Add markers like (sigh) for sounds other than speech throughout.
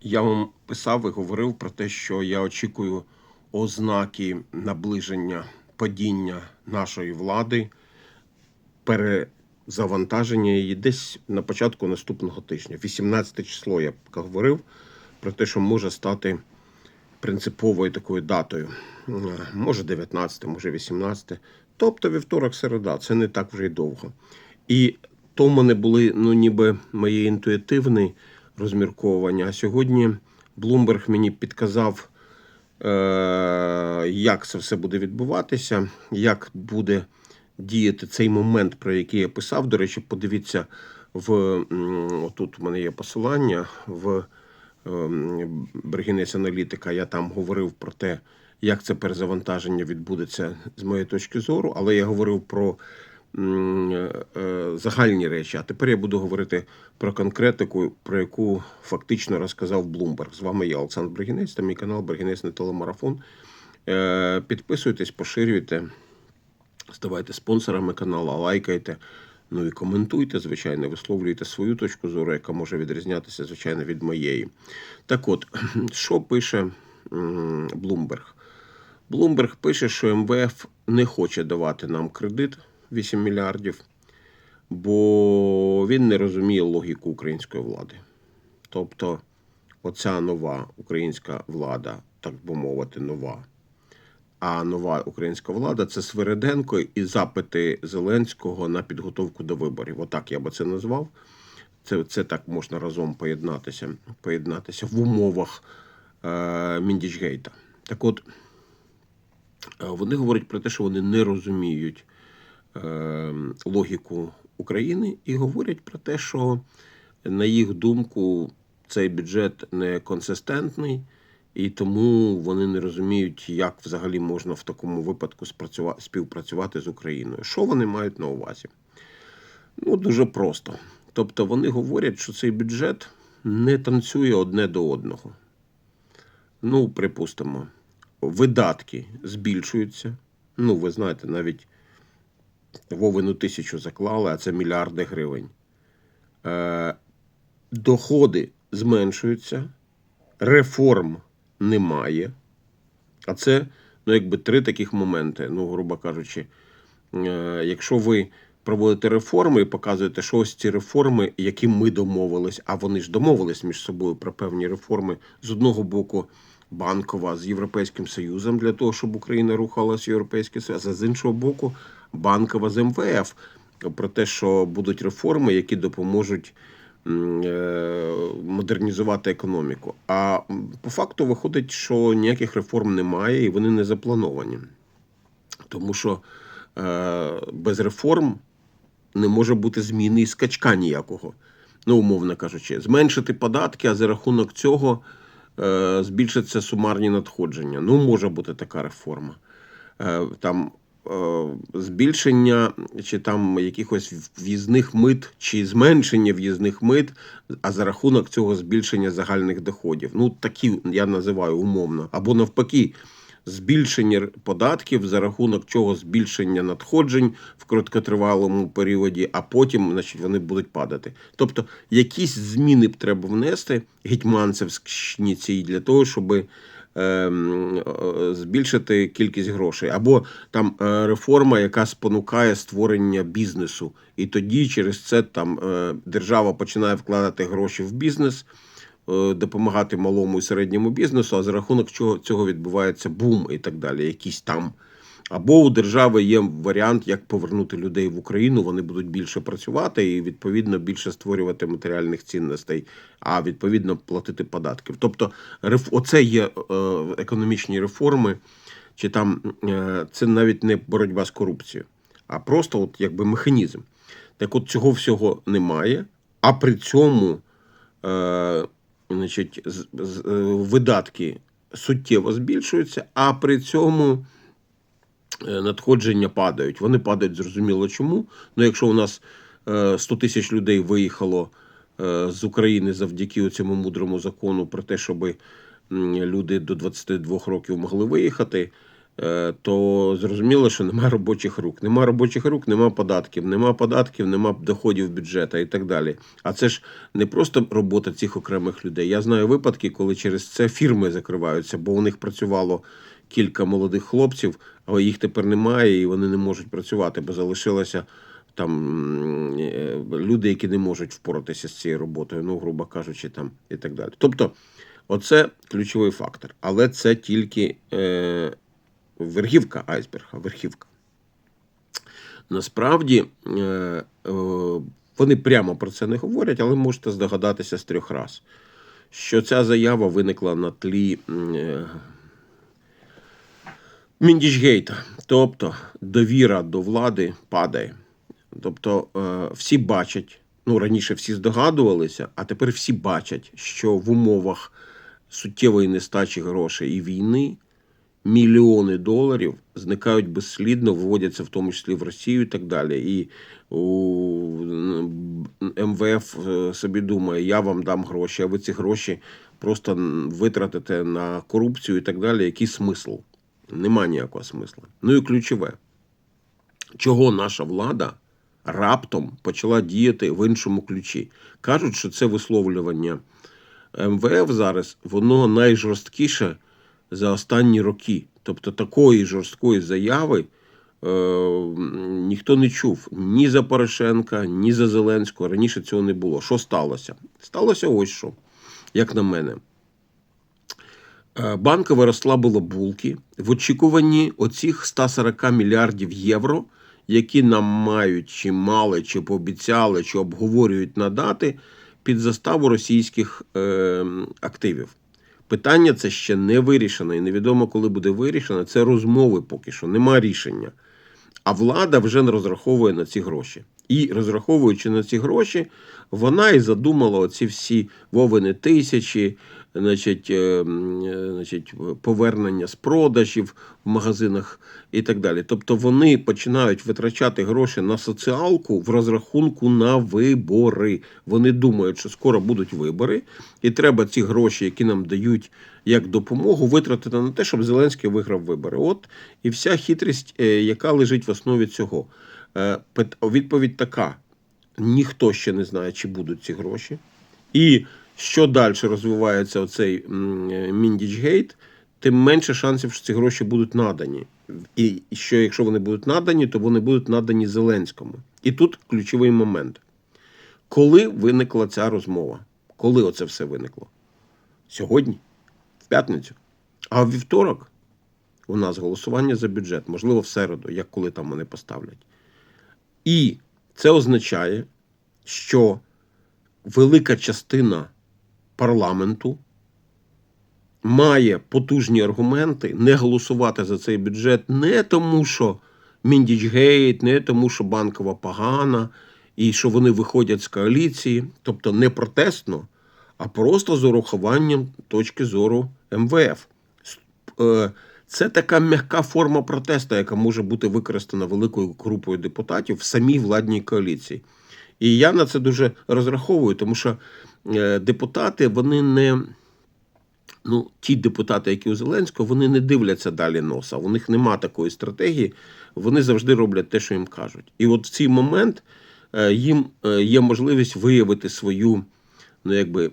Я вам писав і говорив про те, що я очікую ознаки наближення падіння нашої влади, перезавантаження її десь на початку наступного тижня. 18 число я говорив про те, що може стати принциповою такою датою. Може 19, може 18. Тобто вівторок, середа, це не так вже й довго. І то в мене були ну, ніби мої інтуїтивні розмірковування. А сьогодні Блумберг мені підказав, е, як це все буде відбуватися, як буде діяти цей момент, про який я писав. До речі, подивіться в отут у мене є посилання в Бергінець аналітика. Я там говорив про те, як це перезавантаження відбудеться з моєї точки зору, але я говорив про загальні речі. А тепер я буду говорити про конкретику, про яку фактично розказав Блумберг. З вами я, Олександр Бригінець, та мій канал Бригінець на телемарафон. Е, Підписуйтесь, поширюйте, ставайте спонсорами каналу, лайкайте. Ну і коментуйте, звичайно, висловлюйте свою точку зору, яка може відрізнятися, звичайно, від моєї. Так от, (clears throat) що пише Блумберг? Блумберг пише, що МВФ не хоче давати нам кредит 8 мільярдів, бо він не розуміє логіку української влади. Тобто, оця нова українська влада, так би мовити, нова. А нова українська влада це Свириденко і запити Зеленського на підготовку до виборів. Отак я би це назвав. Це, це так можна разом поєднатися, поєднатися в умовах е, Міндічгейта. Так от, е, вони говорять про те, що вони не розуміють логіку України і говорять про те, що, на їх думку, цей бюджет не консистентний, і тому вони не розуміють, як взагалі можна в такому випадку співпрацювати з Україною. Що вони мають на увазі? Ну, дуже просто. Тобто вони говорять, що цей бюджет не танцює одне до одного. Ну, припустимо, видатки збільшуються. Ну, ви знаєте, навіть Вовину тисячу заклали, а це мільярди гривень. Е, доходи зменшуються, реформ немає. А це, ну, якби три таких моменти. Ну, грубо кажучи, е, якщо ви проводите реформи і показуєте, що ось ці реформи, які ми домовились, а вони ж домовились між собою про певні реформи з одного боку. Банкова з Європейським Союзом для того, щоб Україна рухалася в Європейський Союз, а з іншого боку, банкова з МВФ про те, що будуть реформи, які допоможуть е, модернізувати економіку. А по факту виходить, що ніяких реформ немає і вони не заплановані. Тому що е, без реформ не може бути зміни і скачка ніякого. Ну, умовно кажучи, зменшити податки, а за рахунок цього е, збільшаться сумарні надходження. Ну, може бути така реформа. Там збільшення чи там якихось в'їзних мит, чи зменшення в'їзних мит, а за рахунок цього збільшення загальних доходів. Ну, такі я називаю умовно. Або навпаки, збільшення податків за рахунок чого збільшення надходжень в короткотривалому періоді, а потім значить, вони будуть падати. Тобто якісь зміни б треба внести гетьманцевські для того, щоб е, збільшити кількість грошей, або там е, реформа, яка спонукає створення бізнесу, і тоді через це там е, держава починає вкладати гроші в бізнес е, допомагати малому і середньому бізнесу, а за рахунок чого цього відбувається бум і так далі, якісь там. Або у держави є варіант, як повернути людей в Україну, вони будуть більше працювати і відповідно більше створювати матеріальних цінностей, а відповідно платити податків. Тобто, оце є е, економічні реформи, чи там е, це навіть не боротьба з корупцією, а просто от якби механізм. Так от цього всього немає, а при цьому е, значить, е, видатки суттєво збільшуються, а при цьому надходження падають. Вони падають зрозуміло чому. Ну, якщо у нас е, 100 тисяч людей виїхало е, з України завдяки цьому мудрому закону про те, щоб люди до 22 років могли виїхати. е, то зрозуміло, що немає робочих рук. Нема робочих рук, нема податків, нема податків, нема доходів бюджету і так далі. А це ж не просто робота цих окремих людей. Я знаю випадки, коли через це фірми закриваються, бо у них працювало кілька молодих хлопців, а їх тепер немає, і вони не можуть працювати, бо залишилося там е, люди, які не можуть впоратися з цією роботою, ну, грубо кажучи, там і так далі. Тобто, оце ключовий фактор. Але це тільки е, верхівка айсберга, верхівка. Насправді е, вони прямо про це не говорять, але можете здогадатися з трьох раз, що ця заява виникла на тлі е, Міндічгейта. Тобто довіра до влади падає. Тобто е, всі бачать, ну раніше всі здогадувалися, а тепер всі бачать, що в умовах суттєвої нестачі грошей і війни мільйони доларів зникають безслідно, виводяться в тому числі в Росію і так далі. І у МВФ е, собі думає, я вам дам гроші, а ви ці гроші просто витратите на корупцію і так далі. Який смисл? Нема ніякого смисла. Ну і ключове, чого наша влада раптом почала діяти в іншому ключі. Кажуть, що це висловлювання МВФ зараз, воно найжорсткіше за останні роки. Тобто такої жорсткої заяви е, ніхто не чув ні за Порошенка, ні за Зеленського. Раніше цього не було. Що сталося? Сталося ось що, як на мене. Е, Банкова розслабила булки в очікуванні оцих 140 мільярдів євро, які нам мають, чи мали, чи пообіцяли, чи обговорюють надати під заставу російських е, активів. Питання це ще не вирішено, і невідомо, коли буде вирішено. Це розмови поки що, нема рішення. А влада вже не розраховує на ці гроші. І розраховуючи на ці гроші, вона і задумала оці всі вовини тисячі, значить, е, е, значить, повернення з продажів в магазинах і так далі. Тобто вони починають витрачати гроші на соціалку в розрахунку на вибори. Вони думають, що скоро будуть вибори, і треба ці гроші, які нам дають як допомогу, витратити на те, щоб Зеленський виграв вибори. От і вся хитрість, е, яка лежить в основі цього. Відповідь така: ніхто ще не знає, чи будуть ці гроші. І що далі розвивається оцей Міндічгейт, тим менше шансів, що ці гроші будуть надані. І що якщо вони будуть надані, то вони будуть надані Зеленському. І тут ключовий момент. Коли виникла ця розмова? Коли оце все виникло? Сьогодні, в п'ятницю. А в вівторок у нас голосування за бюджет, можливо, в середу, як коли там вони поставлять. І це означає, що велика частина парламенту має потужні аргументи не голосувати за цей бюджет не тому, що Міндічгейт, не тому, що банкова погана, і що вони виходять з коаліції, тобто не протестно, а просто з урахуванням точки зору МВФ. Е, Це така м'яка форма протесту, яка може бути використана великою групою депутатів в самій владній коаліції. І я на це дуже розраховую, тому що е, депутати вони не. Ну, ті депутати, які у Зеленського, вони не дивляться далі носа. У них нема такої стратегії. Вони завжди роблять те, що їм кажуть. І от в цей момент е, їм е, є можливість виявити свою ну, якби,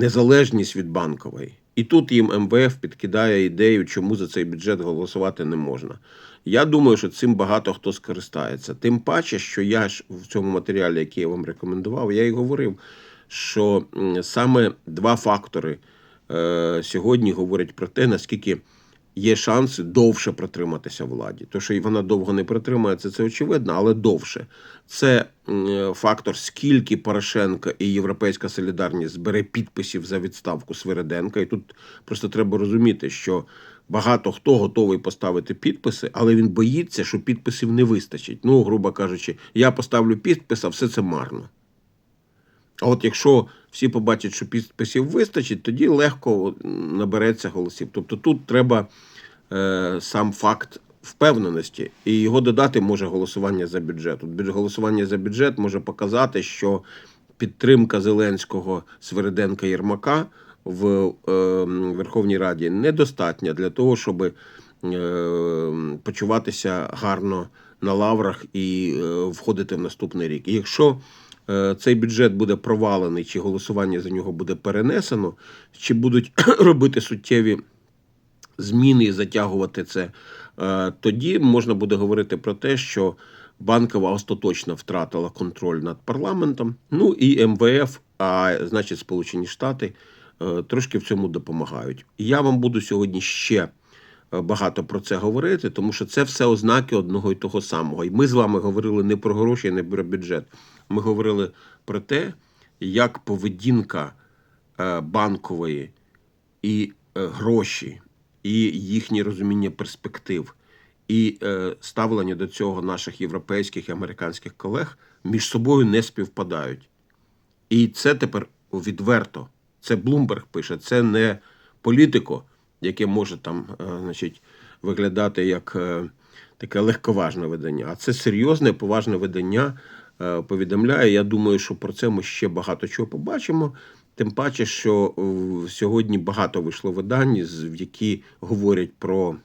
незалежність від банкової. І тут їм МВФ підкидає ідею, чому за цей бюджет голосувати не можна. Я думаю, що цим багато хто скористається. Тим паче, що я ж в цьому матеріалі, який я вам рекомендував, я і говорив, що саме два фактори е, сьогодні говорять про те, наскільки є шанси довше протриматися владі. То, що вона довго не протримається, це очевидно, але довше. Це м, фактор, скільки Порошенко і Європейська солідарність збере підписів за відставку Свириденка. І тут просто треба розуміти, що багато хто готовий поставити підписи, але він боїться, що підписів не вистачить. Ну, грубо кажучи, я поставлю підпис, а все це марно. А от якщо всі побачать, що підписів вистачить, тоді легко набереться голосів. Тобто тут треба е, сам факт впевненості, і його додати може голосування за бюджет. От голосування за бюджет може показати, що підтримка Зеленського, Свериденка Єрмака в е, Верховній Раді недостатня для того, щоб е, почуватися гарно на лаврах і е, входити в наступний рік. І якщо е, цей бюджет буде провалений, чи голосування за нього буде перенесено, чи будуть (clears throat) робити суттєві зміни і затягувати це, тоді можна буде говорити про те, що банкова остаточно втратила контроль над парламентом. Ну і МВФ, а значить, Сполучені Штати трошки в цьому допомагають. І я вам буду сьогодні ще е, багато про це говорити, тому що це все ознаки одного і того самого. І ми з вами говорили не про гроші, не про бюджет. Ми говорили про те, як поведінка е, банкової і е, гроші, і їхнє розуміння перспектив, і е, ставлення до цього наших європейських і американських колег між собою не співпадають. І це тепер відверто. Це Блумберг пише, це не політико, яке може там, е, значить, виглядати як е, таке легковажне видання. А це серйозне, поважне видання е, повідомляє. Я думаю, що про це ми ще багато чого побачимо. Тим паче, що сьогодні багато вийшло видань, які говорять про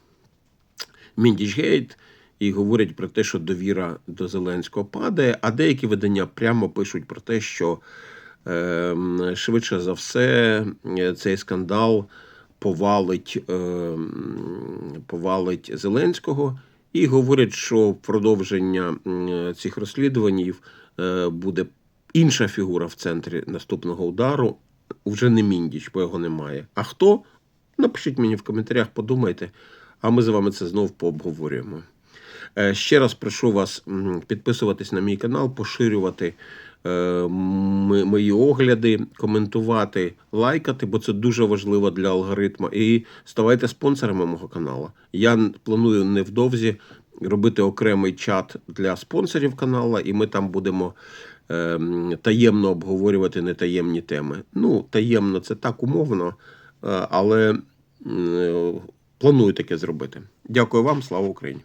Міндічгейт і говорять про те, що довіра до Зеленського падає, а деякі видання прямо пишуть про те, що швидше за все е, цей скандал повалить, е, повалить Зеленського, і говорять, що продовження цих розслідувань е, буде інша фігура в центрі наступного удару. Вже не Міндіч, бо його немає. А хто? Напишіть мені в коментарях, подумайте, а ми з вами це знов пообговорюємо. Е, Ще раз прошу вас підписуватись на мій канал, поширювати мої огляди, коментувати, лайкати, бо це дуже важливо для алгоритму. І ставайте спонсорами мого каналу. Я планую невдовзі робити окремий чат для спонсорів каналу, і ми там будемо е, таємно обговорювати нетаємні теми. Ну, таємно це так умовно, е, але е, планую таке зробити. Дякую вам, слава Україні!